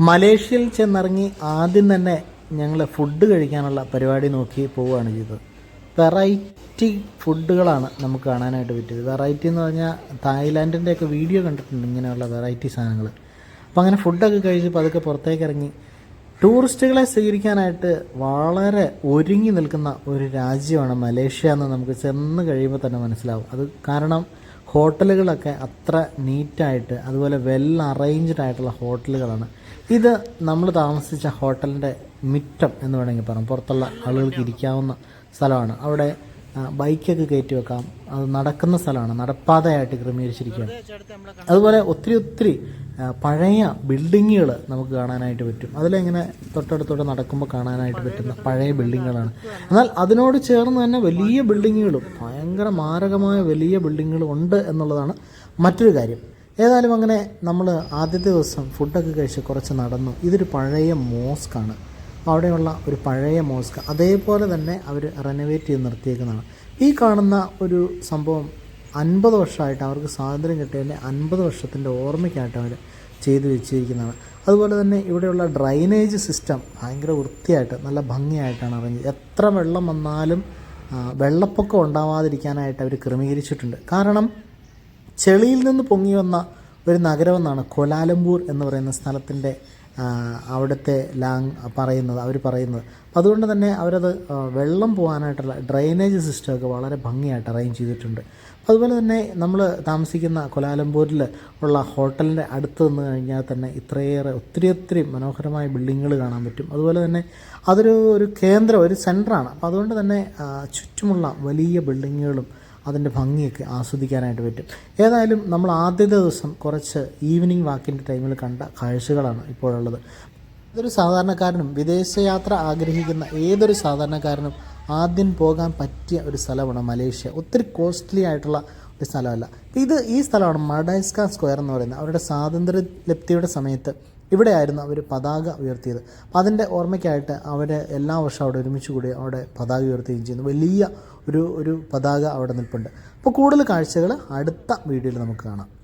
മലേഷ്യയിൽ ചെന്നിറങ്ങി ആദ്യം തന്നെ ഞങ്ങൾ ഫുഡ് കഴിക്കാനുള്ള പരിപാടി നോക്കി പോവുകയാണ് ചെയ്തത്. വെറൈറ്റി ഫുഡുകളാണ് നമുക്ക് കാണാനായിട്ട് പറ്റിയത്. വെറൈറ്റി എന്ന് പറഞ്ഞാൽ തായ്ലാൻഡിന്റെയൊക്കെ വീഡിയോ കണ്ടിട്ടുണ്ട് ഇങ്ങനെയുള്ള വെറൈറ്റി സാധനങ്ങൾ അപ്പോൾ അങ്ങനെ ഫുഡൊക്കെ കഴിച്ച് പതുക്കെ പുറത്തേക്ക് ഇറങ്ങി. ടൂറിസ്റ്റുകളെ സ്വീകരിക്കാനായിട്ട് വളരെ ഒരുങ്ങി നിൽക്കുന്ന ഒരു രാജ്യമാണ് മലേഷ്യ എന്ന് നമുക്ക് ചെന്ന് കഴിയുമ്പോൾ തന്നെ മനസ്സിലാവും. അത് കാരണം ഹോട്ടലുകളൊക്കെ അത്ര നീറ്റായിട്ട് അതുപോലെ വെൽ അറേഞ്ച്ഡ് ആയിട്ടുള്ള ഹോട്ടലുകളാണ്. ഇത് നമ്മൾ താമസിച്ച ഹോട്ടലിന്റെ മിറ്റം എന്ന് വേണമെങ്കിൽ പറയാം. പുറത്തുള്ള ആളുകൾക്ക് ഇരിക്കാവുന്ന സ്ഥലമാണ്. അവിടെ ബൈക്കൊക്കെ കയറ്റി വെക്കാം. അത് നടക്കുന്ന സ്ഥലമാണ്. നടപ്പാതയായിട്ട് ക്രമീകരിച്ചിരിക്കുകയാണ്. അതുപോലെ ഒത്തിരി ഒത്തിരി പഴയ ബിൽഡിങ്ങുകൾ നമുക്ക് കാണാനായിട്ട് പറ്റും. അതിലിങ്ങനെ തൊട്ടടുത്തോടെ നടക്കുമ്പോൾ കാണാനായിട്ട് പറ്റുന്ന പഴയ ബിൽഡിങ്ങുകളാണ്. എന്നാൽ അതിനോട് ചേർന്ന് തന്നെ വലിയ ബിൽഡിങ്ങുകളും ഭയങ്കര മാരകമായ വലിയ ബിൽഡിങ്ങുകളും ഉണ്ട് എന്നുള്ളതാണ് മറ്റൊരു കാര്യം. ഏതായാലും അങ്ങനെ നമ്മൾ ആദ്യത്തെ ദിവസം ഫുഡൊക്കെ കഴിച്ച് കുറച്ച് നടന്നു. ഇതൊരു പഴയ മോസ്കാണ്. അവിടെയുള്ള ഒരു പഴയ മോസ്ക്. അതേപോലെ തന്നെ അവർ റെനോവേറ്റ് ചെയ്ത് നിർത്തിയേക്കുന്നതാണ്. ഈ കാണുന്ന ഒരു സംഭവം അൻപത് വർഷമായിട്ട് അവർക്ക് സ്വാതന്ത്ര്യം കിട്ടിയതിന്റെ അൻപത് വർഷത്തിന്റെ ഓർമ്മയ്ക്കായിട്ട് അവർ ചെയ്തു വെച്ചിരിക്കുന്നതാണ്. അതുപോലെ തന്നെ ഇവിടെയുള്ള ഡ്രൈനേജ് സിസ്റ്റം ഭയങ്കര വൃത്തിയായിട്ട് നല്ല ഭംഗിയായിട്ടാണ് അറേഞ്ച് എത്ര വെള്ളം വന്നാലും വെള്ളപ്പൊക്കം ഉണ്ടാവാതിരിക്കാനായിട്ട് അവർ ക്രമീകരിച്ചിട്ടുണ്ട്. കാരണം ചെളിയിൽ നിന്ന് പൊങ്ങി വന്ന ഒരു നഗരമെന്നാണ് കൊലാലംപൂർ എന്ന് പറയുന്ന സ്ഥലത്തിന്റെ അവിടുത്തെ ലാങ് പറയുന്നത് അവർ പറയുന്നത്. അപ്പം അതുകൊണ്ട് തന്നെ അവരത് വെള്ളം പോകാനായിട്ടുള്ള ഡ്രൈനേജ് സിസ്റ്റമൊക്കെ വളരെ ഭംഗിയായിട്ട് അറേഞ്ച് ചെയ്തിട്ടുണ്ട്. അതുപോലെ തന്നെ നമ്മൾ താമസിക്കുന്ന കൊലാലംപൂരിൽ ഉള്ള ഹോട്ടലിന്റെ അടുത്ത് നിന്ന് കഴിഞ്ഞാൽ തന്നെ ഇത്രയേറെ ഒത്തിരി ഒത്തിരി മനോഹരമായ ബിൽഡിങ്ങുകൾ കാണാൻ പറ്റും. അതുപോലെ തന്നെ അതൊരു ഒരു കേന്ദ്രം ഒരു സെന്ററാണ് അപ്പോൾ അതുകൊണ്ട് തന്നെ ചുറ്റുമുള്ള വലിയ ബിൽഡിങ്ങുകളും അതിന്റെ ഭംഗിയൊക്കെ ആസ്വദിക്കാനായിട്ട് പറ്റും. ഏതായാലും നമ്മൾ ആദ്യത്തെ ദിവസം കുറച്ച് ഈവനിങ് വാക്കിന്റെ ടൈമിൽ കണ്ട കാഴ്ചകളാണ് ഇപ്പോഴുള്ളത്. ഇതൊരു സാധാരണക്കാരനും വിദേശയാത്ര ആഗ്രഹിക്കുന്ന ഏതൊരു സാധാരണക്കാരനും ആദ്യം പോകാൻ പറ്റിയ ഒരു സ്ഥലമാണ് മലേഷ്യ. ഒത്തിരി കോസ്റ്റ്ലി ആയിട്ടുള്ള ഒരു സ്ഥലമല്ല. ഇത് ഈ സ്ഥലമാണ് മഡൈസ്ക സ്ക്വയർ എന്ന് പറയുന്നത്. അവരുടെ സ്വാതന്ത്ര്യ ലബ്ധിയുടെ സമയത്ത് ഇവിടെയായിരുന്നു അവർ പതാക ഉയർത്തിയത്. അപ്പം അതിന്റെ ഓർമ്മയ്ക്കായിട്ട് അവർ എല്ലാ വർഷവും അവിടെ ഒരുമിച്ച് കൂടി അവിടെ പതാക ഉയർത്തുകയും ചെയ്യുന്നു. വലിയ ഒരു ഒരു പതാക അവിടെ നിൽപ്പുണ്ട്. അപ്പോൾ കൂടുതൽ കാഴ്ചകൾ അടുത്ത വീഡിയോയിൽ നമുക്ക് കാണാം.